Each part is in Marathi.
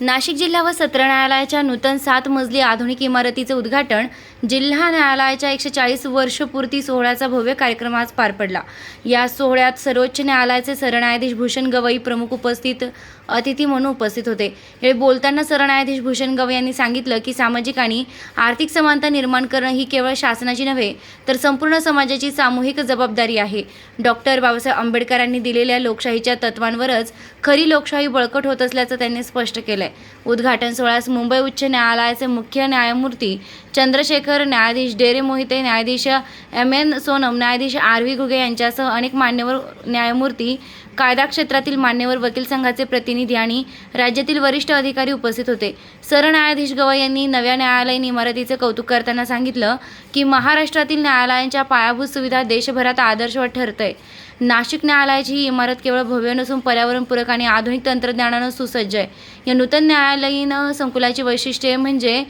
नाशिक जिल्हा व सत्र न्यायालयाच्या नूतन सात मजली आधुनिक इमारतीचे उद्घाटन जिल्हा न्यायालयाच्या एकशे चाळीस वर्षपूर्ती सोहळ्याचा भव्य कार्यक्रम आज पार पडला. या सोहळ्यात सर्वोच्च न्यायालयाचे सरन्यायाधीश भूषण गवई प्रमुख उपस्थित अतिथी म्हणून उपस्थित होते. हे बोलताना सरन्यायाधीश भूषण गवई यांनी सांगितलं की सामाजिक आणि आर्थिक समानता निर्माण करणं ही केवळ शासनाची नव्हे तर संपूर्ण समाजाची सामूहिक जबाबदारी आहे. डॉक्टर बाबासाहेब आंबेडकरांनी दिलेल्या लोकशाहीच्या तत्वांवरच खरी लोकशाही बळकट होत असल्याचं त्यांनी स्पष्ट केलं उद्घाटन सोहळ्यास मुंबई उच्च न्यायालयाचे मुख्य न्यायमूर्ती चंद्रशेखर न्यायाधीश डेरे मोहिते न्यायाधीश एम एन सोनम न्यायाधीश आर व्ही घुगे यांच्यासह अनेक मान्यवर न्यायमूर्ती कायदा क्षेत्रातील मान्यवर वकील संघाचे प्रतिनिधी आणि राज्यातील वरिष्ठ अधिकारी उपस्थित होते. सरन्यायाधीश गवई यांनी नव्या न्यायालयीन इमारतीचे कौतुक करताना सांगितलं की महाराष्ट्रातील न्यायालयांच्या पायाभूत सुविधा देशभरात आदर्शवत ठरतंय. नाशिक न्यायालयाची ही इमारत केवळ भव्य नसून पर्यावरणपूरक आणि आधुनिक तंत्रज्ञानानं सुसज्ज आहे. या नूतन न्यायालयीन संकुलाची वैशिष्ट्ये म्हणजे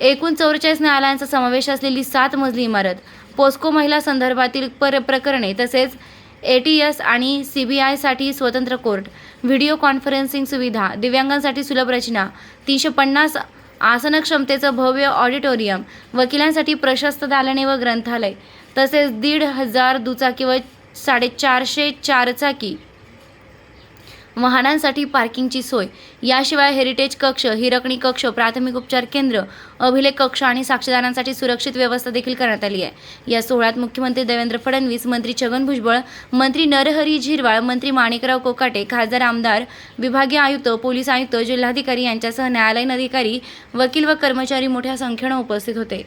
एकूण चौवेचाळीस न्यायालयांचा समावेश असलेली सात मजली इमारत पोस्को महिला संदर्भातील पर प्रकरणे तसेच ए टी एस आणि सी बी आयसाठी स्वतंत्र कोर्ट व्हिडिओ कॉन्फरन्सिंग सुविधा दिव्यांगांसाठी सुलभ रचना तीनशे पन्नास आसन क्षमतेचं भव्य ऑडिटोरियम वकिलांसाठी प्रशस्त दालने व ग्रंथालय तसेच दीड हजार दुचाकी व साडेचारशे चारचाकी. वाहनांसाठी पार्किंगची सोय. याशिवाय हेरिटेज कक्ष हिरकणी कक्ष प्राथमिक उपचार केंद्र अभिलेख कक्ष आणि साक्षीदारांसाठी सुरक्षित व्यवस्था देखील करण्यात आली आहे. या सोहळ्यात मुख्यमंत्री देवेंद्र फडणवीस मंत्री छगन भुजबळ मंत्री नरहरी झिरवाळ मंत्री माणिकराव कोकाटे खासदार आमदार विभागीय आयुक्त पोलीस आयुक्त जिल्हाधिकारी यांच्यासह न्यायालयीन अधिकारी वकील व कर्मचारी मोठ्या संख्येनं उपस्थित होते.